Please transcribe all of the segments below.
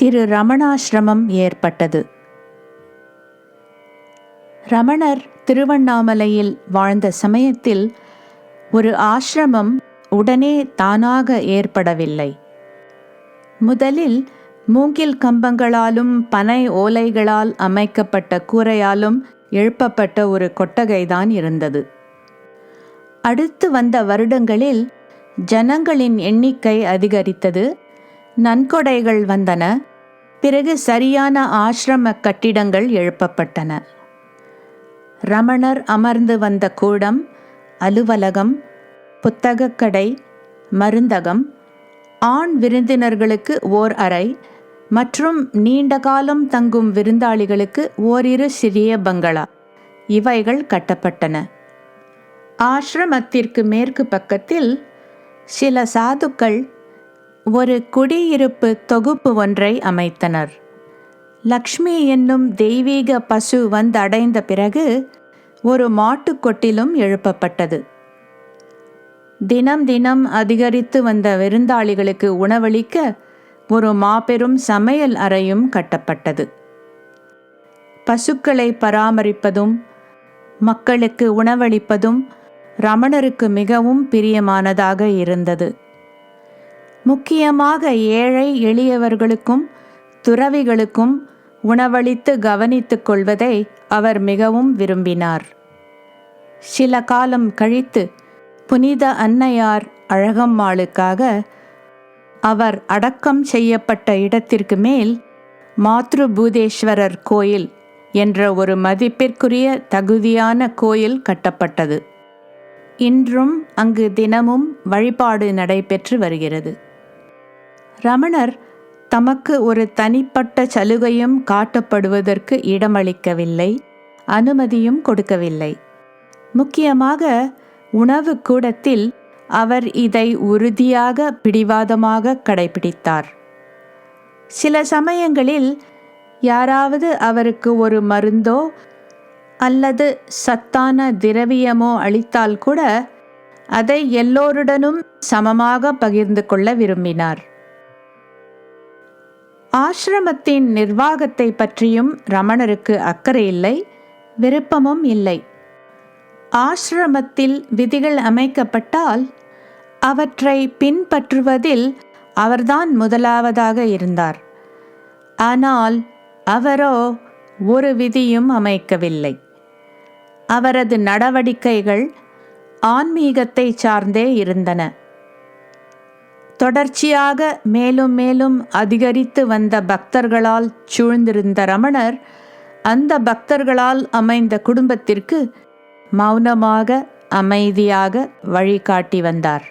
திரு ரமணாசிரமம் ஏற்பட்டது. ரமணர் திருவண்ணாமலையில் வாழ்ந்த சமயத்தில் ஒரு ஆசிரமம் உடனே தானாக ஏற்படவில்லை. முதலில் மூங்கில் கம்பங்களாலும் பனை ஓலைகளால் அமைக்கப்பட்ட கூரையாலும் எழுப்பப்பட்ட ஒரு கொட்டகைதான் இருந்தது. அடுத்து வந்த வருடங்களில் ஜனங்களின் எண்ணிக்கை அதிகரித்தது. நன்கொடைகள் வந்தன. பிறகு சரியான ஆசிரம கட்டிடங்கள் எழுப்பப்பட்டன. ரமணர் அமர்ந்து வந்த கூடம் அலுவலகம் புத்தகக்கடை மருந்தகம் ஆண் விருந்தினர்களுக்கு ஓர் அறை மற்றும் நீண்ட காலம் தங்கும் விருந்தாளிகளுக்கு ஓரிரு சிறிய பங்களா. இவைகள் கட்டப்பட்டன. ஆசிரமத்திற்கு மேற்கு பக்கத்தில் சில சாதுக்கள் ஒரு குடியிருப்பு தொகுப்பு ஒன்றை அமைத்தனர். லக்ஷ்மி என்னும் தெய்வீக பசு வந்தடைந்த பிறகு ஒரு மாட்டுக்கொட்டிலும் எழுப்பப்பட்டது. தினம் தினம் அதிகரித்து வந்த விருந்தாளிகளுக்கு உணவளிக்க ஒரு மாபெரும் சமையல் அறையும் கட்டப்பட்டது. பசுக்களை பராமரிப்பதும் மக்களுக்கு உணவளிப்பதும் ரமணருக்கு மிகவும் பிரியமானதாக இருந்தது. முக்கியமாக ஏழை எளியவர்களுக்கும் துறவிகளுக்கும் உணவளித்து கவனித்துக் கொள்வதை அவர் மிகவும் விரும்பினார். சில காலம் கழித்து புனித அன்னையார் அழகம்மாளுக்காக அவர் அடக்கம் செய்யப்பட்ட இடத்திற்கு மேல் மாத்ருபூதேஸ்வரர் கோயில் என்ற ஒரு மதிப்பிற்குரிய தகுதியான கோயில் கட்டப்பட்டது. இன்றும் அங்கு தினமும் வழிபாடு நடைபெற்று வருகிறது. ரமணர் தமக்கு ஒரு தனிப்பட்ட சலுகையும் காட்டப்படுவதற்கு இடமளிக்கவில்லை அனுமதியும் கொடுக்கவில்லை. முக்கியமாக உணவு கூடத்தில் அவர் இதை உறுதியாக பிடிவாதமாக கடைபிடித்தார். சில சமயங்களில் யாராவது அவருக்கு ஒரு மருந்தோ அல்லது சத்தான திரவியமோ அளித்தால் கூட அதை எல்லோருடனும் சமமாக பகிர்ந்து கொள்ள விரும்பினார். ஆசிரமத்தின் நிர்வாகத்தை பற்றியும் ரமணருக்கு அக்கறை இல்லை விருப்பமும் இல்லை. ஆசிரமத்தில் விதிகள் அமைக்கப்பட்டால் அவற்றை பின்பற்றுவதில் அவர்தான் முதலாவதாக இருந்தார். ஆனால் அவரோ ஒரு விதியும் அமைக்கவில்லை. அவரது நடவடிக்கைகள் ஆன்மீகத்தை சார்ந்தே இருந்தன. தொடர்ச்சியாக மேலும் மேலும் அதிகரித்து வந்த பக்தர்களால் சூழ்ந்திருந்த ரமணர் அந்த பக்தர்களால் அமைந்த குடும்பத்திற்கு மௌனமாக அமைதியாக வழிகாட்டி வந்தார்.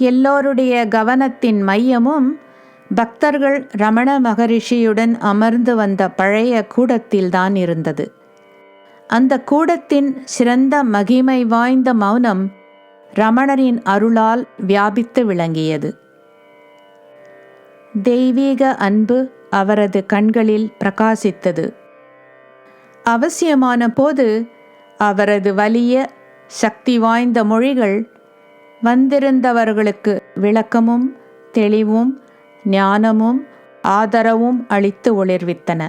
எல்லோருடைய கவனத்தின் மையமும் பக்தர்கள் ரமண மகரிஷியுடன் அமர்ந்து வந்த பழைய கூடத்தில்தான் இருந்தது. அந்த கூடத்தின் சிறந்த மகிமை வாய்ந்த மௌனம் ரமணரின் அருளால் வியாபித்து விளங்கியது. தெய்வீக அன்பு அவரது கண்களில் பிரகாசித்தது. அவசியமான போது அவரது வலிய சக்தி வாய்ந்த மொழிகள் வந்திருந்தவர்களுக்கு விளக்கமும் தெளிவும் ஞானமும் ஆதரவும் அளித்து ஒளிர்வித்தன.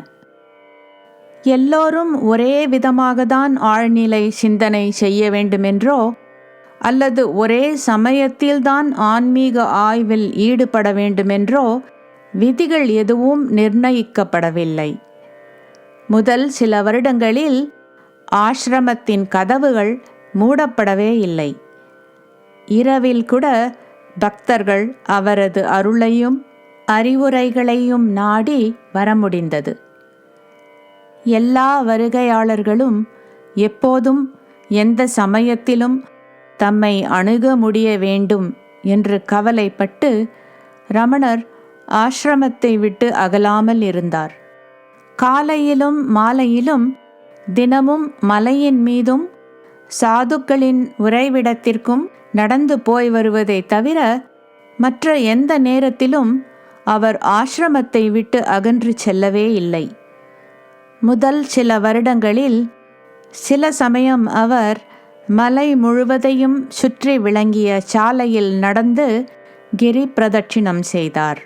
எல்லோரும் ஒரே விதமாகத்தான் ஆழ்நிலை சிந்தனை செய்ய வேண்டுமென்றோ அல்லது ஒரே சமயத்தில்தான் ஆன்மீக ஆய்வில் ஈடுபட வேண்டுமென்றோ விதிகள் எதுவும் நிர்ணயிக்கப்படவில்லை. முதல் சில வருடங்களில் ஆசிரமத்தின் கதவுகள் மூடப்படவே இல்லை. இரவில் கூட பக்தர்கள் அவரது அருளையும் அறிவுரைகளையும் நாடி வர முடிந்தது. எல்லா வருகையாளர்களும் எப்போதும் எந்த சமயத்திலும் தம்மை அணுக முடிய வேண்டும் என்று கவலைப்பட்டு ரமணர் ஆசிரமத்தை விட்டு அகலாமல் இருந்தார். காலையிலும் மாலையிலும் தினமும் மலையின் மீதும் சாதுக்களின் உறைவிடத்திற்கும் நடந்து போய் வருவதை தவிர மற்ற எந்த நேரத்திலும் அவர் ஆசிரமத்தை விட்டு அகன்று செல்லவே இல்லை. முதல் சில வருடங்களில் சில சமயம் அவர் மலை முழுவதையும் சுற்றி விளங்கிய சாலையில் நடந்து கிரி பிரதட்சிணம் செய்தார்.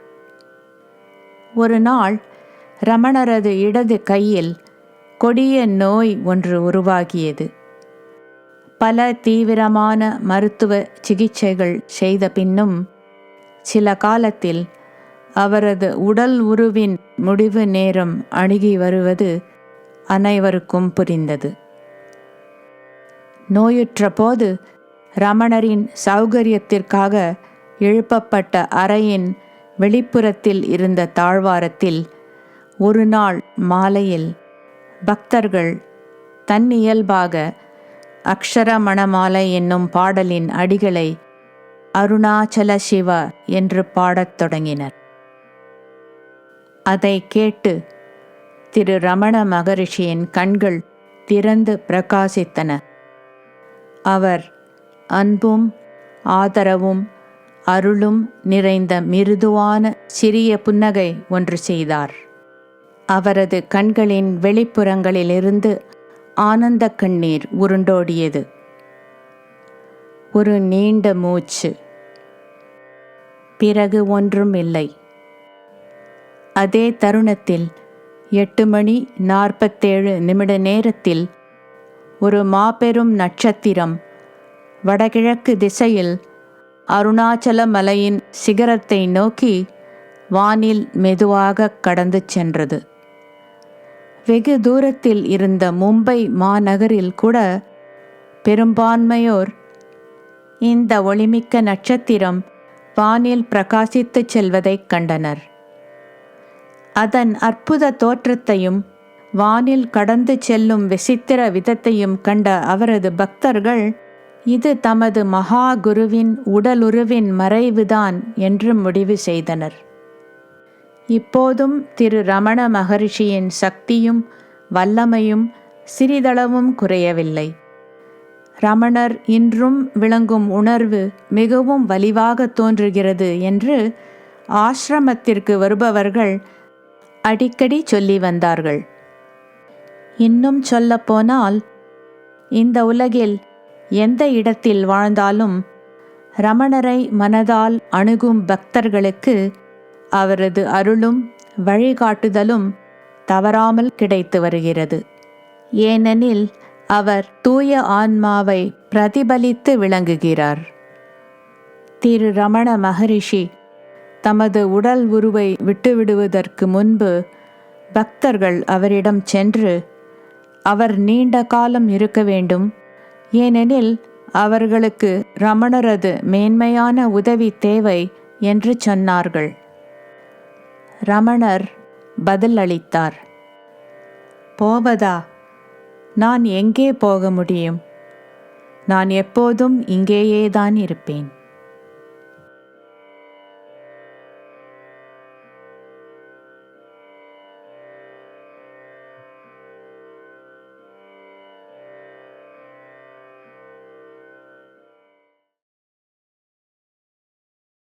ஒரு நாள் ரமணரது இடது கையில் கொடிய நோய் ஒன்று உருவாகியது. பல தீவிரமான மருத்துவ சிகிச்சைகள் செய்த பின்னும் சில காலத்தில் அவரது உடல் உருவின் முடிவு நேரம் அணுகி வருவது அனைவருக்கும் புரிந்தது. நோயுற்ற போது ரமணரின் சௌகரியத்திற்காக எழுப்பப்பட்ட அறையின் வெளிப்புறத்தில் இருந்த தாழ்வாரத்தில் ஒரு நாள் மாலையில் பக்தர்கள் தன்னியல்பாக அக்ஷரமணமாலை என்னும் பாடலின் அடிகளை அருணாச்சல சிவ என்று பாடத் தொடங்கினர். அதை கேட்டு திரு ரமண மகரிஷியின் கண்கள் திறந்து பிரகாசித்தன. அவர் அன்பும் ஆதரவும் அருளும் நிறைந்த மிருதுவான சிறிய புன்னகை ஒன்று செய்தார். அவரது கண்களின் வெளிப்புறங்களிலிருந்து ஆனந்த கண்ணீர் உருண்டோடியது. ஒரு நீண்ட மூச்சு. பிறகு ஒன்றும் இல்லை. அதே தருணத்தில் எட்டு மணி நாற்பத்தேழு நிமிட நேரத்தில் ஒரு மாபெரும் நட்சத்திரம். வடகிழக்கு திசையில் அருணாச்சல மலையின் சிகரத்தை நோக்கி வானில் மெதுவாக கடந்து சென்றது. வெகு தூரத்தில் இருந்த மும்பை மாநகரில் கூட பெரும்பான்மையோர் இந்த ஒளிமிக்க நட்சத்திரம் வானில் பிரகாசித்துச் செல்வதைக் கண்டனர். அதன் அற்புத தோற்றத்தையும் வானில் கடந்து செல்லும் விசித்திர விதத்தையும் கண்ட அவரது பக்தர்கள் இது தமது மகா குருவின் உடலுருவின் மறைவுதான் என்று முடிவு செய்தனர். இப்போதும் திரு ரமண மகரிஷியின் சக்தியும் வல்லமையும் சிறிதளவும் குறையவில்லை. ரமணர் இன்றும் விளங்கும் உணர்வு மிகவும் வலிவாக தோன்றுகிறது என்று ஆசிரமத்திற்கு வருபவர்கள் அடிக்கடி சொல்லி வந்தார்கள். இன்னும் சொல்லப்போனால் இந்த உலகில் எந்த இடத்தில் வாழ்ந்தாலும் ரமணரை மனதால் அணுகும் பக்தர்களுக்கு அவரது அருளும் வழிகாட்டுதலும் தவறாமல் கிடைத்து வருகிறது. ஏனெனில் அவர் தூய ஆன்மாவை பிரதிபலித்து விளங்குகிறார். திரு ரமண மகரிஷி தமது உடல் உருவை விட்டுவிடுவதற்கு முன்பு பக்தர்கள் அவரிடம் சென்று அவர் நீண்ட காலம் இருக்க வேண்டும். ஏனெனில் அவர்களுக்கு ரமணரது மேன்மையான உதவி தேவை என்று சொன்னார்கள். ரமணர் பதில் அளித்தார். போவதா? நான் எங்கே போக முடியும்? நான் எப்போதும் இங்கேயேதான் இருப்பேன்.